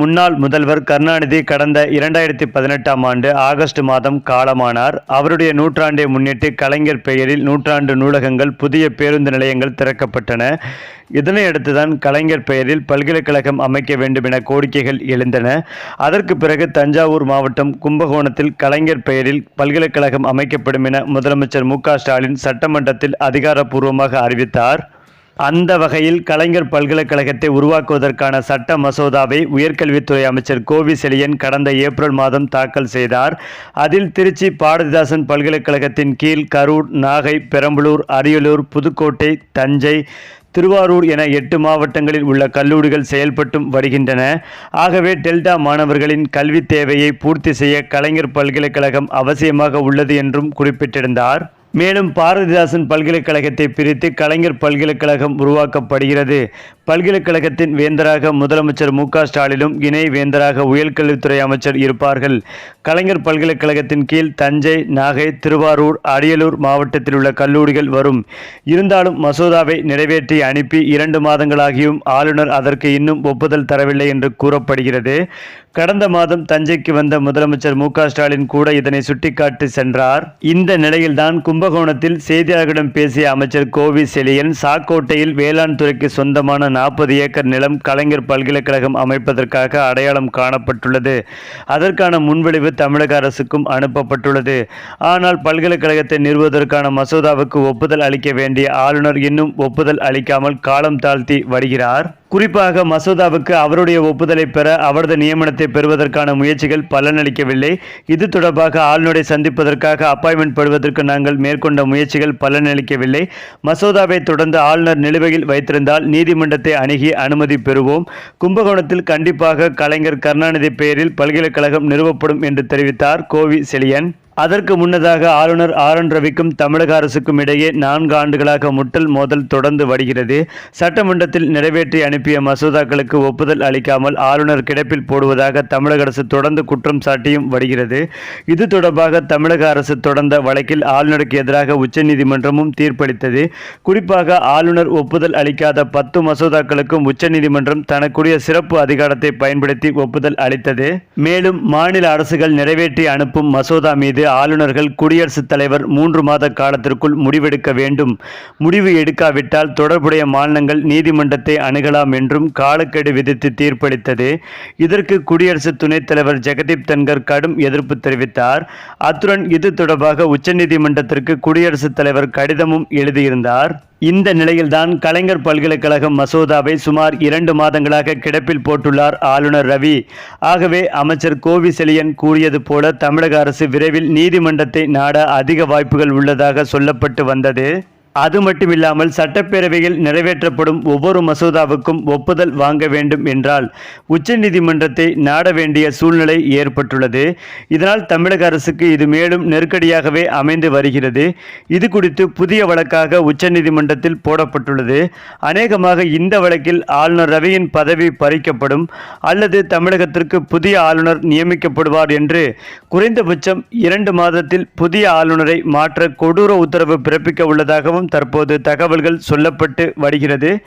முன்னாள் முதல்வர் கருணாநிதி கடந்த இரண்டாயிரத்தி பதினெட்டாம் ஆண்டு ஆகஸ்ட் மாதம் காலமானார். அவருடைய நூற்றாண்டை முன்னிட்டு கலைஞர் பெயரில் நூற்றாண்டு நூலகங்கள் புதிய பேருந்து நிலையங்கள் திறக்கப்பட்டன. இதனையடுத்துதான் கலைஞர் பெயரில் பல்கலைக்கழகம் அமைக்க வேண்டும் என கோரிக்கைகள் எழுந்தன. அதற்கு பிறகு தஞ்சாவூர் மாவட்டம் கும்பகோணத்தில் கலைஞர் பெயரில் பல்கலைக்கழகம் அமைக்கப்படும் என முதலமைச்சர் மு க ஸ்டாலின் சட்டமன்றத்தில் அதிகாரப்பூர்வமாக அறிவித்தார். அந்த வகையில் கலைஞர் பல்கலைக்கழகத்தை உருவாக்குவதற்கான சட்ட மசோதாவை உயர்கல்வித்துறை அமைச்சர் கோவி செழியன் கடந்த ஏப்ரல் மாதம் தாக்கல் செய்தார். அதில் திருச்சி பாரதிதாசன் பல்கலைக்கழகத்தின் கீழ் கரூர் நாகை பெரம்பலூர் அரியலூர் புதுக்கோட்டை தஞ்சை திருவாரூர் என எட்டு மாவட்டங்களில் உள்ள கல்லூரிகள் செயல்பட்டும் வருகின்றன. ஆகவே டெல்டா மாணவர்களின் கல்வி தேவையை பூர்த்தி செய்ய கலைஞர் பல்கலைக்கழகம் அவசியமாக உள்ளது என்றும் குறிப்பிட்டிருந்தார். மேலும் பாரதிதாசன் பல்கலைக்கழகத்தை பிரித்து கலைஞர் பல்கலைக்கழகம் உருவாக்கப்படுகிறது. பல்கலைக்கழகத்தின் வேந்தராக முதலமைச்சர் மு க ஸ்டாலினும் இணை வேந்தராக உயர்கல்வித்துறை அமைச்சர் இருப்பார்கள். கலைஞர் பல்கலைக்கழகத்தின் கீழ் தஞ்சை நாகை திருவாரூர் அரியலூர் மாவட்டத்தில் உள்ள கல்லூரிகள் வரும். இருந்தாலும் மசோதாவை நிறைவேற்றி அனுப்பி இரண்டு மாதங்களாகியும் ஆளுநர் அதற்கு இன்னும் ஒப்புதல் தரவில்லை என்று கூறப்படுகிறது. கடந்த மாதம் தஞ்சைக்கு வந்த முதலமைச்சர் மு ஸ்டாலின் கூட இதனை சுட்டிக்காட்டி சென்றார். இந்த நிலையில்தான் கும்பகோணத்தில் செய்தியாளர்களிடம் பேசிய அமைச்சர் கோவி செலியன் சாக்கோட்டையில் வேளாண் துறைக்கு சொந்தமான நாற்பது ஏக்கர் நிலம் கலைஞர் பல்கலைக்கழகம் அமைப்பதற்காக அடையாளம் காணப்பட்டுள்ளது. அதற்கான முன்வடிவு தமிழக அரசுக்கும் அனுப்பப்பட்டுள்ளது. ஆனால் பல்கலைக்கழகத்தை நிறுவுவதற்கான மசோதாவுக்கு ஒப்புதல் அளிக்க வேண்டிய ஆளுநர் இன்னும் ஒப்புதல் அளிக்காமல் காலம் தாழ்த்தி வருகிறார். குறிப்பாக மசோதாவுக்கு அவருடைய ஒப்புதலை பெற அவரது நியமனத்தை பெறுவதற்கான முயற்சிகள் பலனளிக்கவில்லை. இது தொடர்பாக ஆளுநரை சந்திப்பதற்காக அப்பாயின்மெண்ட் பெறுவதற்கு நாங்கள் மேற்கொண்ட முயற்சிகள் பலனளிக்கவில்லை. மசோதாவை தொடர்ந்து ஆளுநர் நிலுவையில் வைத்திருந்தால் நீதிமன்றத்தை அணுகி அனுமதி பெறுவோம். கும்பகோணத்தில் கண்டிப்பாக கலைஞர் கருணாநிதி பெயரில் பல்கலைக்கழகம் நிறுவப்படும் என்று தெரிவித்தார் கோவி செழியன். அதற்கு முன்னதாக ஆளுநர் ஆர் என் ரவிக்கும் தமிழக அரசுக்கும் இடையே நான்கு ஆண்டுகளாக முட்டல் மோதல் தொடர்ந்து வருகிறது. சட்டமன்றத்தில் நிறைவேற்றி அனுப்பிய மசோதாக்களுக்கு ஒப்புதல் அளிக்காமல் ஆளுநர் கிடப்பில் போடுவதாக தமிழக அரசு தொடர்ந்து குற்றம் சாட்டியும் வருகிறது. இது தொடர்பாக தமிழக அரசு தொடர்ந்த வழக்கில் ஆளுநருக்கு எதிராக உச்சநீதிமன்றமும் தீர்ப்பளித்தது. குறிப்பாக ஆளுநர் ஒப்புதல் அளிக்காத பத்து மசோதாக்களுக்கும் உச்சநீதிமன்றம் தனக்குரிய சிறப்பு அதிகாரத்தை பயன்படுத்தி ஒப்புதல் அளித்தது. மேலும் மாநில அரசுகள் நிறைவேற்றி அனுப்பும் மசோதா மீது ஆளுநர்கள் குடியரசுத் தலைவர் மூன்று மாத காலத்திற்குள் முடிவெடுக்க வேண்டும். முடிவு எடுக்காவிட்டால் தொடர்புடைய மாநிலங்கள் நீதிமன்றத்தை அணுகலாம் என்றும் காலக்கெடு விதித்து தீர்ப்பளித்தது. இதற்கு குடியரசு துணைத் தலைவர் ஜெகதீப் தன்கர் கடும் எதிர்ப்பு தெரிவித்தார். அத்துடன் இது தொடர்பாக உச்சநீதிமன்றத்திற்கு குடியரசுத் தலைவர் கடிதமும் எழுதியிருந்தார். இந்த நிலையில்தான் கலைஞர் பல்கலைக்கழகம் மசோதாவை சுமார் இரண்டு மாதங்களாக கிடப்பில் போட்டுள்ளார் ஆளுநர் ரவி. ஆகவே அமைச்சர் கோவிசெலியன் கூறியது போல தமிழக அரசு விரைவில் நீதிமன்றத்தை நாட அதிக வாய்ப்புகள் உள்ளதாக சொல்லப்பட்டு வந்தது. அது மட்டுமில்லாமல் சட்டப்பேரவையில் நிறைவேற்றப்படும் ஒவ்வொரு மசோதாவுக்கும் ஒப்புதல் வாங்க வேண்டும் என்றால் உச்சநீதிமன்றத்தை நாட வேண்டிய சூழ்நிலை ஏற்பட்டுள்ளது. இதனால் தமிழக அரசுக்கு இது மேலும் நெருக்கடியாகவே அமைந்து வருகிறது. இது குறித்து புதிய வழக்காக உச்சநீதிமன்றத்தில் போடப்பட்டுள்ளது. அநேகமாக இந்த வழக்கில் ஆளுநர் ரவியின் பதவி பறிக்கப்படும் அல்லது தமிழகத்திற்கு புதிய ஆளுநர் நியமிக்கப்படுவார் என்று குறைந்தபட்சம் இரண்டு மாதத்தில் புதிய ஆளுநரை மாற்ற கொடூர உத்தரவு பிறப்பிக்க உள்ளதாகவும் தற்போது தகவல்கள் சொல்லப்பட்டு வருகிறது.